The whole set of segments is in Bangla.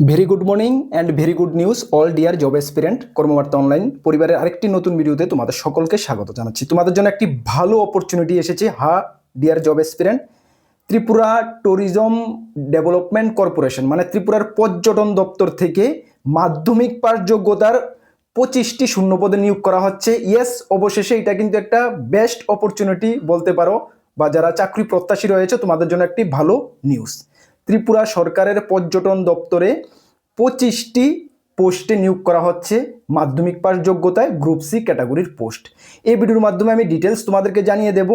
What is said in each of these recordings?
Very good morning and very good news all dear job aspirant Karmabarta online পরিবারের আরেকটি নতুন ভিডিওতে তোমাদের সকলকে স্বাগত জানাচ্ছি। তোমাদের জন্য একটি ভালো অপরচুনিটি এসেছে, হা dear job aspirant Tripura tourism development corporation মানে ত্রিপুরার পর্যটন দপ্তর থেকে মাধ্যমিক পাস যোগ্যতার পঁচিশটি শূন্যপদে নিয়োগ করা হচ্ছে। ইয়েস অবশেষে এটা কিন্তু একটা বেস্ট অপরচুনিটি বলতে পারো, বা যারা চাকরি প্রত্যাশী রয়েছে, তোমাদের জন্য একটি ভালো নিউজ ত্রিপুরা সরকারের পর্যটন দপ্তরে পঁচিশটি পোস্টে নিয়োগ করা হচ্ছে। মাধ্যমিক পাস যোগ্যতায় গ্রুপ সি ক্যাটাগরির পোস্ট। এই ভিডিওর মাধ্যমে আমি ডিটেলস তোমাদেরকে জানিয়ে দেব।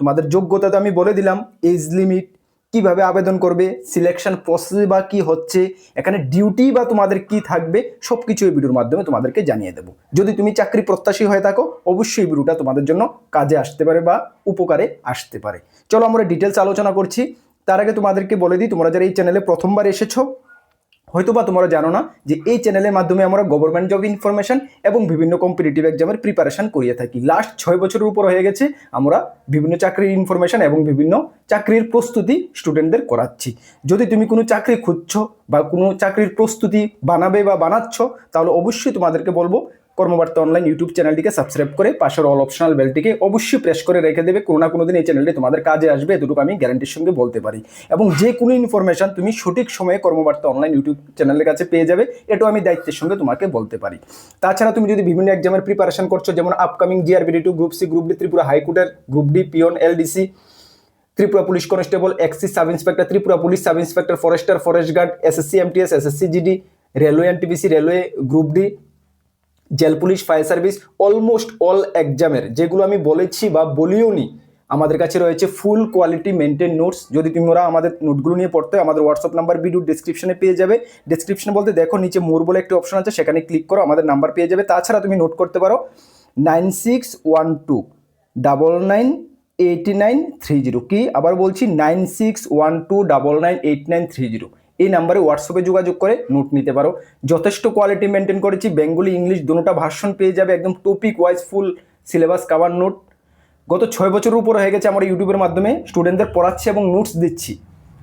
তোমাদের যোগ্যতা তো আমি বলে দিলাম। এজ লিমিট, কীভাবে আবেদন করবে, সিলেকশন প্রসেস বা কি হচ্ছে, এখানে ডিউটি বা তোমাদের কি থাকবে সব কিছু এই ভিডিওর মাধ্যমে তোমাদেরকে জানিয়ে দেবো। যদি তুমি চাকরি প্রত্যাশী হয়ে থাকো, অবশ্যই ভিডিওটা তোমাদের জন্য কাজে আসতে পারে বা উপকারে আসতে পারে। চলো আমরা ডিটেলস আলোচনা করছি। তার আগে তোমাদেরকে বলে দিই, তোমরা যারা এই চ্যানেলে প্রথমবার এসেছ হয়তো বা তোমরা জানো না যে এই চ্যানেলের মাধ্যমে আমরা গভর্নমেন্ট জব ইনফরমেশন এবং বিভিন্ন কম্পিটিটিভ এক্সামের প্রিপারেশন করিয়ে থাকি। লাস্ট ছয় বছরের উপর হয়ে গেছে আমরা বিভিন্ন চাকরির ইনফরমেশন এবং বিভিন্ন চাকরির প্রস্তুতি স্টুডেন্টদের করাচ্ছি। যদি তুমি কোনো চাকরি খুঁজছো বা কোনো চাকরির প্রস্তুতি বানাবে বা বানাচ্ছ, তাহলে অবশ্যই তোমাদেরকে বলব কর্মবার্তা অনলাইন ইউটিউব চ্যানেলটিকে সাবস্ক্রাইব করে পাশের অল অপশনাল বেলটিকে অবশ্যই প্রেস করে রেখে দেবে। কোনো না কোনো দিন এই চ্যানেলটি তোমাদের কাজে আসবে, এতটুকু আমি গ্যারান্টির সঙ্গে বলতে পারি। এবং যে কোনো ইনফরমেশন তুমি সঠিক সময়ে কর্মবার্তা অনলাইন ইউটিউব চ্যানেলের কাছে পেয়ে যাবে, এটাও আমি দায়িত্বের সঙ্গে তোমাকে বলতে পারি। তাছাড়া তুমি যদি বিভিন্ন এক্সামের প্রিপারেশন করছ, যেমন upcoming JRBT two group C group D Tripura হাইকোর্টের group D peon LDC Tripura police constable excise sub inspector Tripura police sub inspector forester forest guard SSC MTS SSC GD railway NTPC railway group D jail, police, fire service almost all এক্সামের যেগুলো আমি বলেছি বা বলিও নি, আমাদের কাছে রয়েছে ফুল কোয়ালিটি মেনটেন নোটস যদি তোমরা আমাদের নোটগুলো নিয়ে পড়তে, আমাদের হোয়াটসঅ্যাপ নাম্বার ভিডিও ডিসক্রিপশনে পেয়ে যাবে। ডিসক্রিপশন বলতে দেখো, নিচে মোর বলে একটি অপশন আছে, সেখানে ক্লিক করো, আমাদের নাম্বার পেয়ে যাবে। তাছাড়া তুমি নোট করতে পারো nine six one two double nine eighty nine three zero কি? আবার বলছি nine six one two double nine eight nine three zero এই নাম্বারে হোয়াটসঅ্যাপে যোগাযোগ করে নোট নিতে পারো। যথেষ্ট কোয়ালিটি মেনটেন করেছি। বেঙ্গলি ইংলিশ দুটোটা ভার্সন পেয়ে যাবে একদম topic wise full syllabus cover note গত ছয় বছরের উপর হয়ে গেছে আমরা ইউটিউবের মাধ্যমে স্টুডেন্টদের পড়াচ্ছি এবং নোটস দিচ্ছি।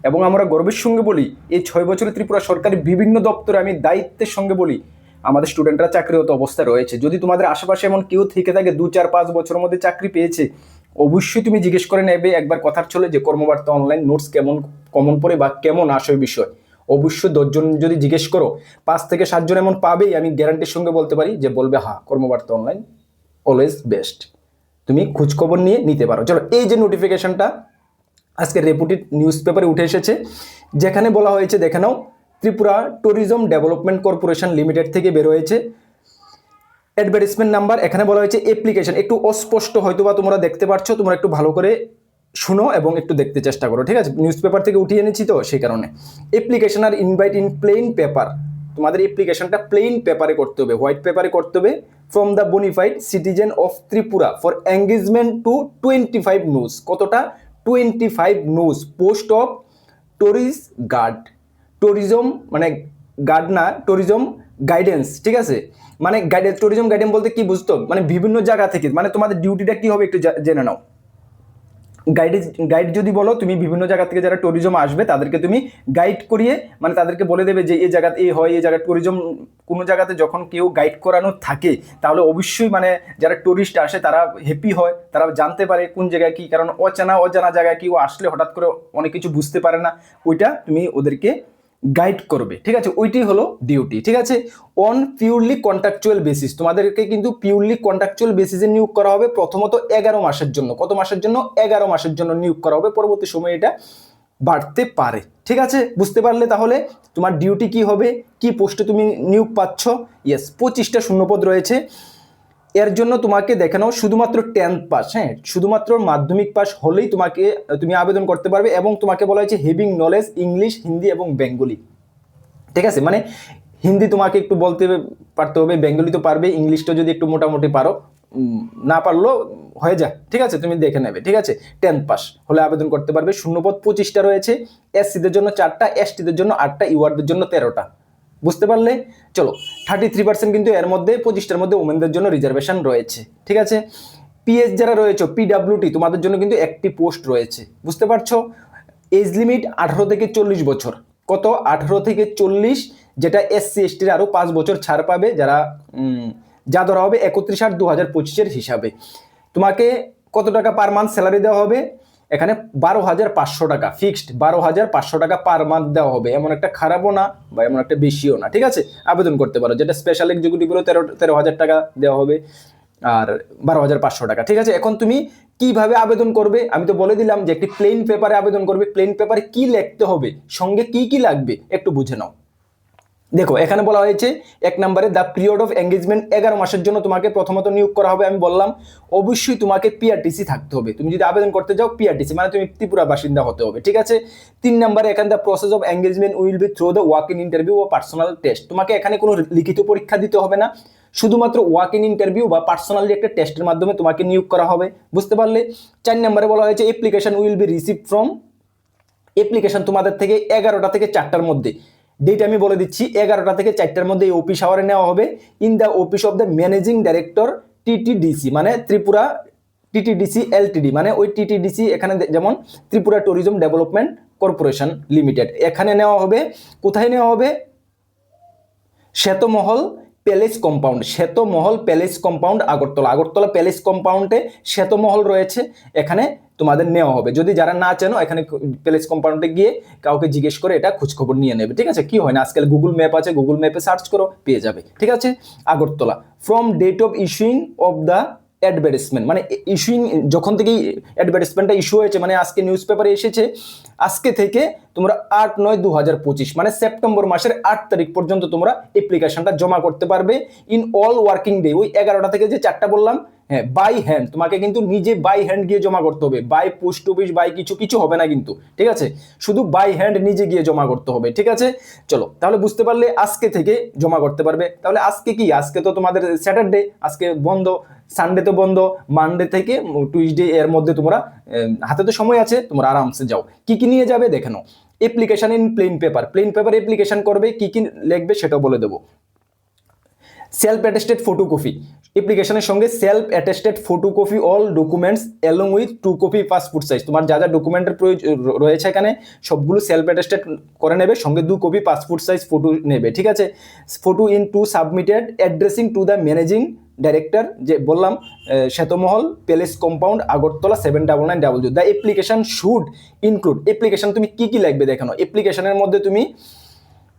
এবং আমরা গর্বের সঙ্গে বলি, এই ছয় বছরে ত্রিপুরা সরকারি বিভিন্ন দপ্তরে আমি দায়িত্বের সঙ্গে বলি, আমাদের স্টুডেন্টরা চাকরিরত অবস্থায় রয়েছে। যদি তোমাদের আশেপাশে এমন কেউ থেকে থাকে, দু, চার, পাঁচ বছরের মধ্যে চাকরি পেয়েছে, অবশ্যই তুমি জিজ্ঞেস করে নেবে, একবার কথার চলে যে কর্মবার্তা অনলাইন নোটস কেমন কমন পড়ে বা কেমন আসে বিষয় অবশ্যই দশজন যদি জিজ্ঞেস করো, পাঁচ থেকে সাতজন এমন পাবেই, আমি গ্যারান্টির সঙ্গে বলতে পারি যে বলবে হ্যাঁ কর্মবার্তা অনলাইন অলওয়েজ বেস্ট তুমি খোঁজখবর নিয়ে নিতে পারো। চলো, এই যে নোটিফিকেশনটা আজকে রেপুটেড নিউজ পেপারে উঠে এসেছে, যেখানে বলা হয়েছে, দেখে নাও, Tripura tourism development corporation limited থেকে বের হয়েছে। অ্যাডভার্টিসমেন্ট নাম্বার এখানে বলা হয়েছে অ্যাপ্লিকেশন একটু অস্পষ্ট হয়তো বা তোমরা দেখতে পাচ্ছ তোমরা একটু ভালো করে শুনো এবং একটু দেখতে চেষ্টা করো, ঠিক আছে? নিউজ পেপার থেকে উঠিয়ে এনেছি তো সেই কারণে। অ্যাপ্লিকেশন আর ইনভাইট ইন প্লেন পেপার তোমাদের অ্যাপ্লিকেশনটা প্লেন পেপারে করতে হবে হোয়াইট পেপারে করতে হবে। From the bonafide citizen of Tripura for engagement two twenty five news কতটা? Twenty five news post of tourist guard tourism মানে গার্ড না ট্যুরিজম গাইডেন্স ঠিক আছে? মানে গাইডেন্স ট্যুরিজম গাইডেন্স বলতে কি বুঝতো? মানে বিভিন্ন জায়গা থেকে। মানে তোমাদের ডিউটিটা কি হবে একটু জেনে নাও। গাইড গাইড যদি বলো, তুমি বিভিন্ন জায়গা থেকে যারা ট্যুরিজম আসবে, তাদেরকে তুমি গাইড করিয়ে মানে তাদেরকে বলে দেবে যে এই জায়গাতে এই হয় এই জায়গায় ট্যুরিজম কোনো জায়গাতে যখন কেউ গাইড করানো থাকে, তাহলে অবশ্যই মানে যারা ট্যুরিস্ট আসে, তারা হ্যাপি হয়, তারা জানতে পারে কোন জায়গায় কী, কারণ অচেনা, অজানা জায়গায় কেউ আসলে হঠাৎ করে অনেক কিছু বুঝতে পারে না। ওইটা তুমি ওদেরকে গাইড করবে, ঠিক আছে? ওইটি হলো ডিউটি ঠিক আছে? অন পিওরলি কন্ট্রাকচুয়াল বেসিস তোমাদেরকে কিন্তু পিওরলি কন্ট্রাকচুয়াল বেসিসে নিয়োগ করা হবে প্রথমত এগারো মাসের জন্য। কত মাসের জন্য? এগারো মাসের জন্য নিয়োগ করা হবে, পরবর্তী সময়ে এটা বাড়তে পারে, ঠিক আছে? বুঝতে পারলে তাহলে তোমার ডিউটি কি হবে? কি পোস্টে তুমি নিয়োগ পাচ্ছ? ইয়েস পঁচিশটা শূন্যপদ রয়েছে। এর জন্য তোমাকে দেখে নাও, শুধুমাত্র টেন্থ পাস হ্যাঁ? শুধুমাত্র মাধ্যমিক পাস হলেই তোমাকে, তুমি আবেদন করতে পারবে এবং তোমাকে বলা হয়েছে হেভিং নলেজ ইংলিশ হিন্দি এবং বেঙ্গলি ঠিক আছে? মানে হিন্দি তোমাকে একটু বলতে পারতে হবে বেঙ্গলি তো পারবে ইংলিশটা যদি একটু মোটামুটি পারো না পারলেও হয়ে যায়। ঠিক আছে? তুমি দেখে নেবে। ঠিক আছে? টেন্থ পাস হলে আবেদন করতে পারবে। শূন্যপদ পঁচিশটা রয়েছে। এসসিদের জন্য চারটা এসটিদের জন্য আটটা ইউআরদের জন্য তেরোটা। বুঝতে পারলে? চলো থার্টি থ্রি পার্সেন্ট কিন্তু এর মধ্যে, পঁচিশটার মধ্যে ওমেনদের জন্য রিজার্ভেশন রয়েছে, ঠিক আছে? পিএস যারা রয়েছে পিডাব্লিউটি তোমাদের জন্য কিন্তু একটি পোস্ট রয়েছে, বুঝতে পারছ? এজ লিমিট আঠারো থেকে চল্লিশ বছর। কত? আঠারো থেকে চল্লিশ, যেটা এসসি এসটির আরও পাঁচ বছর ছাড় পাবে, যারা যা ধরা হবে একত্রিশ আট দু হাজার পঁচিশের হিসাবে। তোমাকে কত টাকা পার মান্থ স্যালারি দেওয়া হবে? এখানে বারো হাজার পাঁচশো টাকা ফিক্সড বারো হাজার পাঁচশো টাকা পার মান্থ দেওয়া হবে। এমন একটা খারাপও না বা এমন একটা বেশিও না, ঠিক আছে? আবেদন করতে পারো। যেটা স্পেশাল এক্সিকিউটিভ হলো তেরো তেরো হাজার টাকা দেওয়া হবে আর বারো হাজার পাঁচশো টাকা, ঠিক আছে? এখন তুমি কীভাবে আবেদন করবে? আমি তো বলে দিলাম যে একটি প্লেন পেপারে আবেদন করবে। প্লেন পেপারে কি লিখতে হবে? সঙ্গে কি কি লাগবে? একটু বুঝে নাও। দেখো, এখানে বলা হয়েছে, এক নম্বরে দ্য পিরিয়ড অফ এঙ্গেজমেন্ট এগারো মাসের জন্য তোমাকে প্রথমত নিয়োগ করা হবে। আমি বললাম, অবশ্যই তোমাকে পিআরটিসি থাকতে হবে। তুমি যদি আবেদন করতে যাও পিআরটিসি মানে তুমি ত্রিপুরা বাসিন্দা হতে হবে, ঠিক আছে? তিন নম্বরে এখানে the process of engagement will be through the walk in interview O personal test তোমাকে এখানে কোনো লিখিত পরীক্ষা দিতে হবে না। শুধুমাত্র ওয়াক ইন ইন্টারভিউ বা পার্সোনালি একটা টেস্টের মাধ্যমে তোমাকে নিয়োগ করা হবে, বুঝতে পারলে? চার নম্বরে বলা হয়েছে application will be receive from application তোমাদের থেকে এগারোটা থেকে চারটার মধ্যে। ডেট আমি বলে দিচ্ছি, এগারোটা থেকে চারটার মধ্যে এই অফিস আওয়ারে নেওয়া হবে। In the office of the managing director TTDC মানে ত্রিপুরা টিটিডিসি এলটিডি মানে ওই টিটিডিসি এখানে যেমন Tripura tourism development corporation limited এখানে নেওয়া হবে, কোথায় নেওয়া হবে? Shwetmahal palace compound Shwetmahal palace compound, Agartala. Agartala palace কম্পাউন্ডে Shwetmahal রয়েছে, এখানে তোমাদের নেওয়া হবে। যদি যারা না চেনো, এখানে প্যালেস কম্পাউন্ডে গিয়ে কাউকে জিজ্ঞেস করে এটা খোঁজখবর নিয়ে নেবে, ঠিক আছে? কি হয় না? আজকাল গুগল ম্যাপ আছে গুগল ম্যাপে সার্চ করো, পেয়ে যাবে, ঠিক আছে? Agartala from date of issuing of the advertisement মানে ইস্যুইং যখন থেকেই অ্যাডভার্টাইজমেন্টটা ইস্যু হয়েছে মানে আজকে নিউজ পেপারে এসেছে, আজকে থেকে তোমরা আট নয় দু হাজার পঁচিশ মানে সেপ্টেম্বর মাসের আট তারিখ পর্যন্ত তোমরা অ্যাপ্লিকেশনটা জমা করতে পারবে ইন অল ওয়ার্কিং ডে ওই এগারোটা থেকে যে চারটা বললাম হ্যাঁ বাই হ্যান্ড তোমাকে কিন্তু নিজে বাই হ্যান্ড গিয়ে জমা করতে হবে। বাই পোস্ট অফিস বাই কিছু কিছু হবে না কিন্তু, ঠিক আছে? শুধু বাই হ্যান্ড নিজে গিয়ে জমা করতে হবে, ঠিক আছে? চলো, তাহলে বুঝতে পারলে আজকে থেকে জমা করতে পারবে। তাহলে আজকে কি? আজকে তো তোমাদের স্যাটারডে আজকে বন্ধ সানডে তো বন্ধ মানডে থেকে টুইসডে এর মধ্যে তোমরা হাতে তো সময় আছে, তোমরা আরামসে যাও। কি কি নিয়ে যাবে? দেখে নাও। Application in plain paper plain paper application করবে কি কি লিখবে সেটাও বলে দেবো। সেলফ অ্যাটেস্টেড ফটোকপি অ্যাপ্লিকেশনের সঙ্গে self attested photocopy all documents along with two copy passport size তোমার যা যা ডকুমেন্টের প্রয়োজন রয়েছে এখানে, সবগুলো সেলফ অ্যাটেস্টেড করে নেবে, সঙ্গে দু কপি পাসপোর্ট সাইজ ফটো নেবে, ঠিক আছে? Photo in two submitted addressing to the managing director যে বললাম Shwetmahal palace compound Agartala seven double nine double zero the application should include application তুমি কী কী লাগবে দেখানো? অ্যাপ্লিকেশনের মধ্যে তুমি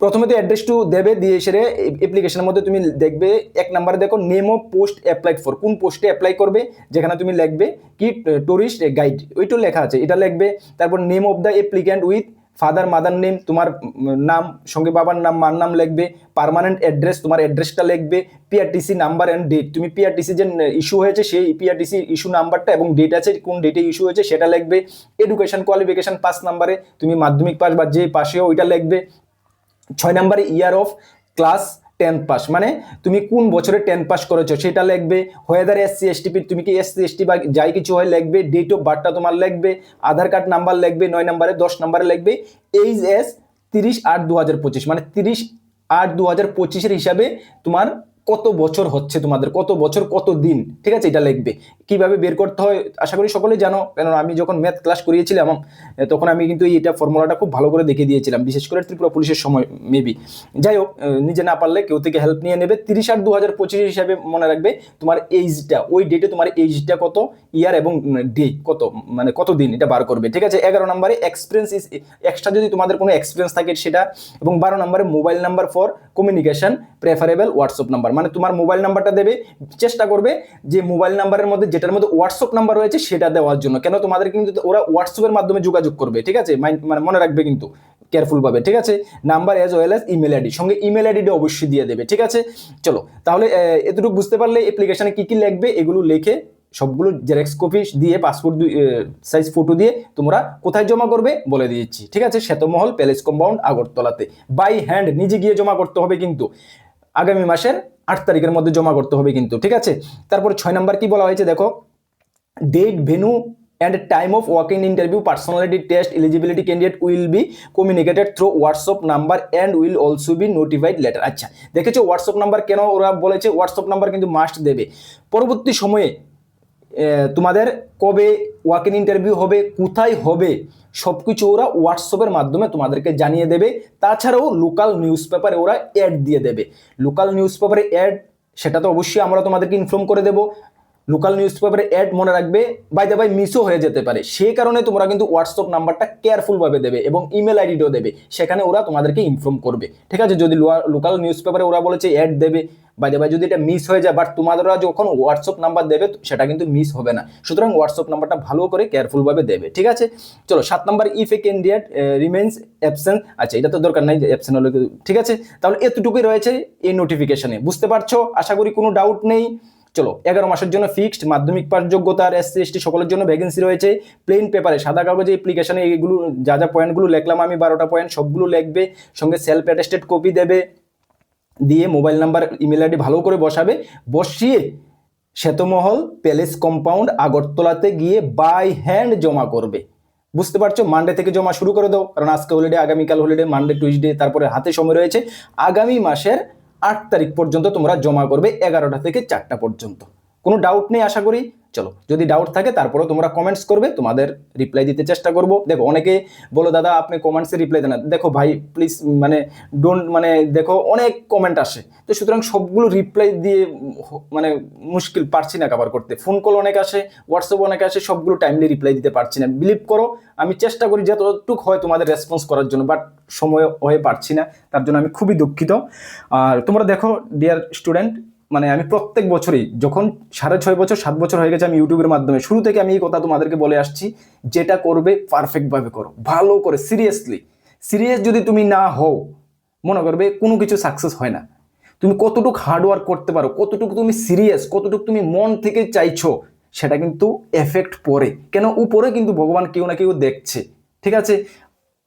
প্রথমে তো অ্যাড্রেস টু দেবে, দিয়ে সেরে অ্যাপ্লিকেশনের মধ্যে তুমি দেখবে, এক নাম্বারে দেখো name of post applied for কোন পোস্টে অ্যাপ্লাই করবে, যেখানে তুমি লিখবে কি টুরিস্ট গাইড ওইটা লেখা আছে, এটা লিখবে, তারপর name of the applicant with father mother name তোমার নাম, সঙ্গে বাবার নাম, মার নাম লিখবে পার্মানেন্ট অ্যাড্রেস তোমার অ্যাড্রেসটা লিখবে পিআরটিসি নাম্বার অ্যান্ড ডেট তুমি পিআরটিসি যে ইস্যু হয়েছে, সেই পিআরটিসি ইস্যু নাম্বারটা এবং ডেট আছে, কোন ডেটে ইস্যু হয়েছে, সেটা লিখবে এডুকেশন কোয়ালিফিকেশন পাস নাম্বারে তুমি মাধ্যমিক পাস বা যে পাশেও ওইটা লিখবে ছয় নম্বরে year of class tenth pass মানে তুমি কোন বছরে টেন্থ পাস করেছ সেটা লিখবে হোয়েদার এসসি এসটি তুমি কি এসসি এসটি বা যাই কিছু হয় লিখবে ডেট অফ বার্থটা তোমার লিখবে আধার কার্ড নাম্বার লিখবে, নয় নাম্বারে, দশ নম্বরে লিখবে এইচ এস তিরিশ আট দু হাজার পঁচিশ মানে তিরিশ আট দু হাজার পঁচিশের হিসাবে তোমার কত বছর হচ্ছে তোমাদের, কত বছর, কত দিন, ঠিক আছে, এটা লিখবে। কীভাবে বের করতে হয়, আশা করি সকলেই জানো কেন আমি যখন ম্যাথ ক্লাস করিয়েছিলাম তখন আমি কিন্তু এইটা ফর্মুলাটা খুব ভালো করে দেখে দিয়েছিলাম, বিশেষ করে ত্রিপুরা পুলিশের সময় মেবি যাই হোক নিজে না পারলে কেউ থেকে হেল্প নিয়ে নেবে। তিরিশ আট দু হাজার পঁচিশ হিসাবে মনে রাখবে, তোমার এইজটা ওই ডেটে তোমার এইজটা কত ইয়ার এবং ডে কত মানে কত দিন এটা বার করবে, ঠিক আছে? এগারো নম্বরে এক্সপিরিয়েন্স ইস এক্সট্রা যদি তোমাদের কোনো এক্সপিরিয়েন্স থাকে সেটা, এবং বারো নম্বরে mobile number for communication preferable WhatsApp number মানে তোমার মোবাইল নাম্বারটা দেবে, চেষ্টা করবে যে মোবাইল নাম্বারের মধ্যে, যেটার মধ্যে হোয়াটসঅ্যাপ নাম্বার রয়েছে, সেটা দেওয়ার জন্য। কেন? তোমাদের কিন্তু ওরা হোয়াটসঅ্যাপের মাধ্যমে যোগাযোগ করবে, ঠিক আছে? মানে মনে রাখবে কিন্তু কেয়ারফুল ভাবে, ঠিক আছে? Number as well as email ID সঙ্গে ইমেল আইডিটা অবশ্যই দিয়ে দেবে, ঠিক আছে? চলো, তাহলে এতটুকু বুঝতে পারলে অ্যাপ্লিকেশনে কী কী লিখবে, এগুলো লিখে সবগুলো জেরক্স কপি দিয়ে পাসপোর্ট সাইজ ফটো দিয়ে তোমরা কোথায় জমা করবে বলে দিয়েছি, ঠিক আছে? শ্বেতমহল প্যালেস কম্পাউন্ড আগরতলাতে। বাই হ্যান্ড নিজে গিয়ে জমা করতে হবে কিন্তু। আগামী মাসের আট তারিখের মধ্যে জমা করতে হবে কিন্তু, ঠিক আছে? তারপর ছয় নাম্বার কি বলা হয়েছে দেখো? Date venue and time of walking interview personality test eligibility candidate will be communicated through WhatsApp number and will also be notified letter আচ্ছা দেখেছ হোয়াটসঅ্যাপ নাম্বার কেন ওরা বলেছে? হোয়াটসঅ্যাপ নাম্বার কিন্তু মাস্ট দেবে। পরবর্তী সময়ে তোমাদের কবে ওয়াক ইন ইন্টারভিউ হবে, কোথায় হবে সব কিছু ওরা হোয়াটসঅ্যাপের মাধ্যমে তোমাদেরকে জানিয়ে দেবে। তাছাড়াও লোকাল নিউজ পেপারে ওরা অ্যাড দিয়ে দেবে। লোকাল নিউজ পেপারে অ্যাড সেটা তো অবশ্যই আমরা তোমাদেরকে ইনফর্ম করে দেবো। লোকাল নিউজ পেপারে অ্যাড মনে রাখবে। বাই দ্য বাই মিসও হয়ে যেতে পারে। সেই কারণে তোমরা কিন্তু হোয়াটসঅ্যাপ নাম্বারটা কেয়ারফুলভাবে দেবে এবং ইমেল আইডিও দেবে। সেখানে ওরা তোমাদেরকে ইনফর্ম করবে। ঠিক আছে? যদি লোকাল নিউজ পেপারে ওরা বলেছে অ্যাড দেবে বাই বাই যদি এটা মিস হয়ে যায় বাট তোমাদেরা যখন হোয়াটসঅ্যাপ নাম্বার দেবে সেটা কিন্তু মিস হবে না। সুতরাং হোয়াটসঅ্যাপ নাম্বারটা ভালো করে কেয়ারফুলভাবে দেবে। ঠিক আছে? চলো, সাত number if a candidate remains absent আচ্ছা এটা তো দরকার নাই যে অ্যাবসেন্ট হলে ঠিক আছে? তাহলে এতটুকুই রয়েছে এই নোটিফিকেশনে বুঝতে পারছ? আশা করি কোনো ডাউট নেই। চলো, এগারো মাসের জন্য ফিক্সড মাধ্যমিক পাস যোগ্যতা আর এসসি এসটি সকলের জন্য ভ্যাকেন্সি রয়েছে। প্লেন পেপারে সাদা কাগজে অ্যাপ্লিকেশনে এইগুলো যা যা পয়েন্টগুলো লিখলাম আমি, বারোটা পয়েন্ট সবগুলো লিখবে, সঙ্গে সেলফ অ্যাটেস্টেড কপি দেবে, দিয়ে মোবাইল নাম্বার ইমেল আইডি ভালো করে বসাবে, বসিয়ে শ্বেতমহল প্যালেস কম্পাউন্ড আগরতলাতে গিয়ে বাই হ্যান্ড জমা করবে। বুঝতে পারছ? মানডে থেকে জমা শুরু করে দাও, কারণ আজকে হলিডে আগামীকাল হলিডে মানডে টুইসডে তারপরে হাতে সময় রয়েছে। আগামী মাসের আট তারিখ পর্যন্ত তোমরা জমা করবে এগারোটা থেকে চারটা পর্যন্ত। কোনো ডাউট নেই আশা করি। চলো, যদি ডাউট থাকে তারপরেও তোমরা কমেন্টস করবে, তোমাদের রিপ্লাই দিতে চেষ্টা করব। দেখো, অনেকে বলো, দাদা, আপনি কমেন্টসে রিপ্লাই দেন দেখো ভাই প্লিজ মানে ডোন্ট মানে দেখো, অনেক কমেন্ট আসে। তো সুতরাং সবগুলো রিপ্লাই দিয়ে মানে মুশকিল পারছি না কভার করতে। ফোন কল অনেক আসে হোয়াটসঅ্যাপ অনেক আসে, সবগুলো টাইমলি রিপ্লাই দিতে পারছি না। বিলিভ করো, আমি চেষ্টা করি যতটুকু হয় তোমাদের রেসপন্স করার জন্য বাট সময় হয়ে পারছি না, তার জন্য আমি খুবই দুঃখিত। আর তোমরা দেখো ডিয়ার স্টুডেন্ট মানে আমি প্রত্যেক বছরই, যখন সাড়ে ছয় বছর, সাত বছর হয়ে গেছে আমি ইউটিউবের মাধ্যমে, শুরু থেকে আমি এই কথা তোমাদেরকে বলে আসছি, যেটা করবে পারফেক্টভাবে করো, ভালো করে সিরিয়াসলি সিরিয়াস যদি তুমি না হও, মনে করবে কোনো কিছু সাকসেস হয় না। তুমি কতটুকু হার্ডওয়ার্ক করতে পারো, কতটুকু তুমি সিরিয়াস কতটুকু তুমি মন থেকে চাইছো, সেটা কিন্তু এফেক্ট পড়ে কেন? উপরে কিন্তু ভগবান কেউ না কেউ দেখছে। ঠিক আছে?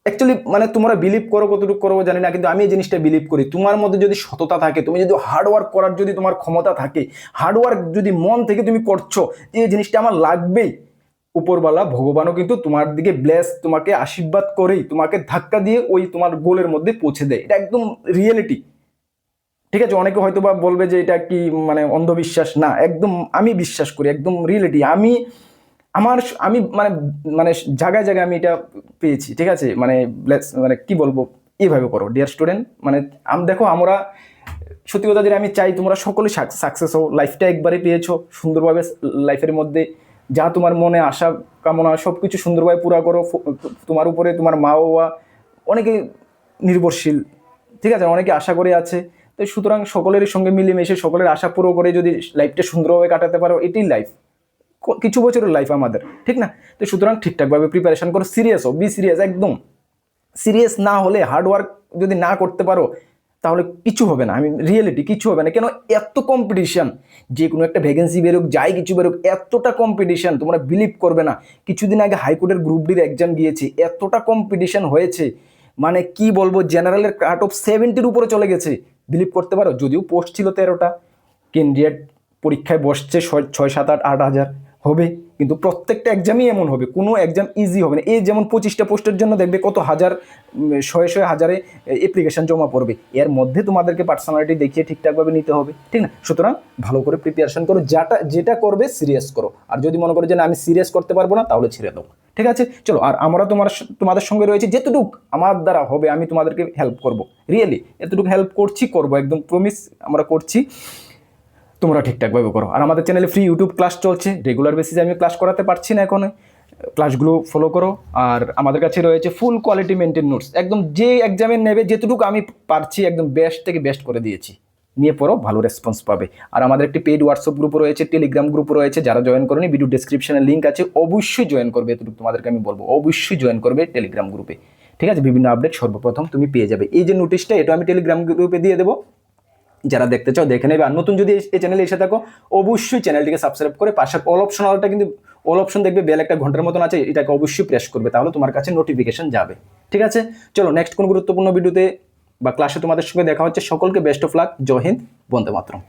অ্যাকচুয়ালি মানে তোমরা বিলিভ করো কতটুকু করব জানি না, কিন্তু আমি এই জিনিসটা বিলিভ করি। তোমার মধ্যে যদি সততা থাকে, তুমি যদি হার্ডওয়ার্ক করার যদি তোমার ক্ষমতা থাকে হার্ডওয়ার্ক যদি মন থেকে তুমি করছ, এই জিনিসটা আমার লাগবেই। উপরওয়ালা ভগবানও কিন্তু তোমার দিকে ব্লেস তোমাকে আশীর্বাদ করেই তোমাকে ধাক্কা দিয়ে ওই তোমার গোলের মধ্যে পৌঁছে দেয়। এটা একদম রিয়েলিটি ঠিক আছে, অনেকে হয়তো বা বলবে যে এটা কি মানে অন্ধবিশ্বাস? না, একদম আমি বিশ্বাস করি, একদম রিয়েলিটি আমি আমার আমি মানে মানে জায়গায় জায়গায় আমি এটা পেয়েছি, ঠিক আছে? মানে মানে কি বলব? এইভাবে করো ডিয়ার স্টুডেন্ট মানে আম, দেখো আমরা, সত্যি কথা আমি চাই তোমরা সকলে সাকসেস হও লাইফটা একবারে পেয়েছ, সুন্দরভাবে লাইফের মধ্যে যা তোমার মনে আশা, কামনা সব কিছু সুন্দরভাবে পুরা করো তোমার উপরে, তোমার মা, বাবা অনেকে নির্ভরশীল, ঠিক আছে? অনেকে আশা করে আছে, তো সুতরাং সকলের সঙ্গে মিলেমিশে, সকলের আশা পুরো করে যদি লাইফটা সুন্দরভাবে কাটাতে পারো, এটাই লাইফ কিছু বছরের লাইফ আমাদের, ঠিক না? তো সুতরাং ঠিকঠাকভাবে প্রিপারেশন করো সিরিয়াস হো বি সিরিয়াস একদম। সিরিয়াস না হলে হার্ডওয়ার্ক যদি না করতে পারো, তাহলে কিছু হবে না। আমি রিয়েলিটি কিছু হবে না। কেন? এত কম্পিটিশান যে কোনো একটা ভ্যাকেন্সি বেরোক, যাই কিছু বেরোক, এতটা কম্পিটিশান তোমরা বিলিভ করবে না। কিছুদিন আগে হাইকোর্টের গ্রুপ ডির এক্সাম গিয়েছি, এতটা কম্পিটিশান হয়েছে মানে কি বলব জেনারেলের কাট অফ সেভেন্টির উপরে চলে গেছে। বিলিভ করতে পারো? যদিও পোস্ট ছিল তেরোটা ক্যান্ডিডেট পরীক্ষায় বসছে ছয়, সাত, আট আট হাজার। হবে, কিন্তু প্রত্যেকটা এক্সামই এমন হবে, কোনো এক্সাম ইজি হবে না। এই যেমন পঁচিশটা পোস্টের জন্য দেখবে কত হাজার শয়ে শয়ে হাজারে অ্যাপ্লিকেশন জমা পড়বে। এর মধ্যে তোমাদেরকে পার্সোনালিটি দেখিয়ে ঠিকঠাকভাবে নিতে হবে, ঠিক না? সুতরাং ভালো করে প্রিপারেশন করো, যেটা যেটা করবে সিরিয়াস করো। আর যদি মনে করো যে না, আমি সিরিয়াস করতে পারব না, তাহলে ছেড়ে দাও। ঠিক আছে? চলো, আর আমরা তোমার তোমাদের সঙ্গে রয়েছে, যেতটুক আমার দ্বারা হবে, আমি তোমাদেরকে হেল্প করব। রিয়েলি এতটুকু হেল্প করছি, করব, একদম প্রমিস আমরা করছি। তোমরা ঠিকঠাকভাবে করো। আর আমাদের চ্যানেলে ফ্রি ইউটিউব ক্লাস চলছে রেগুলার বেসিসে আমি ক্লাস করাতে পারছি না এখন। ক্লাসগুলো ফলো করো। আর আমাদের কাছে রয়েছে ফুল কোয়ালিটি মেনটেন নোটস একদম যে এক্সামে নেবে, যেটুকু আমি পারছি, একদম বেস্ট থেকে বেস্ট করে দিয়েছি। নিয়ে পড়ো, ভালো রেসপন্স পাবে। আর আমাদের একটি পেইড হোয়াটসঅ্যাপ গ্রুপ রয়েছে টেলিগ্রাম গ্রুপ রয়েছে, যারা জয়েন করেনি ভিডিও ডেসক্রিপশনে লিঙ্ক আছে, অবশ্যই জয়েন করবে এতটুকু তোমাদেরকে আমি বলব। অবশ্যই জয়েন করবে টেলিগ্রাম গ্রুপে ঠিক আছে? বিভিন্ন আপডেট সর্বপ্রথম তুমি পেয়ে যাবে। এই যে নোটিশটা এটা আমি টেলিগ্রাম গ্রুপে দিয়ে দেবো। যারা দেখতে চাও দেখে নেবে। আর নতুন যদি এই- চ্যানেলে এসে থাকো, অবশ্যই চ্যানেলটিকে সাবস্ক্রাইব করে পাশে অল অপশন অলটা কিন্তু অল অপশন দেখবে বেল একটা ঘণ্টার মতন আছে, এটাকে অবশ্যই প্রেস করবে, তাহলে তোমার কাছে নোটিফিকেশন যাবে। ঠিক আছে? চলো নেক্সট কোন গুরুত্বপূর্ণ ভিডিওতে বা ক্লাসে তোমাদের সঙ্গে দেখা হচ্ছে। সকলকে best of luck Jai Hind, Vande Mataram.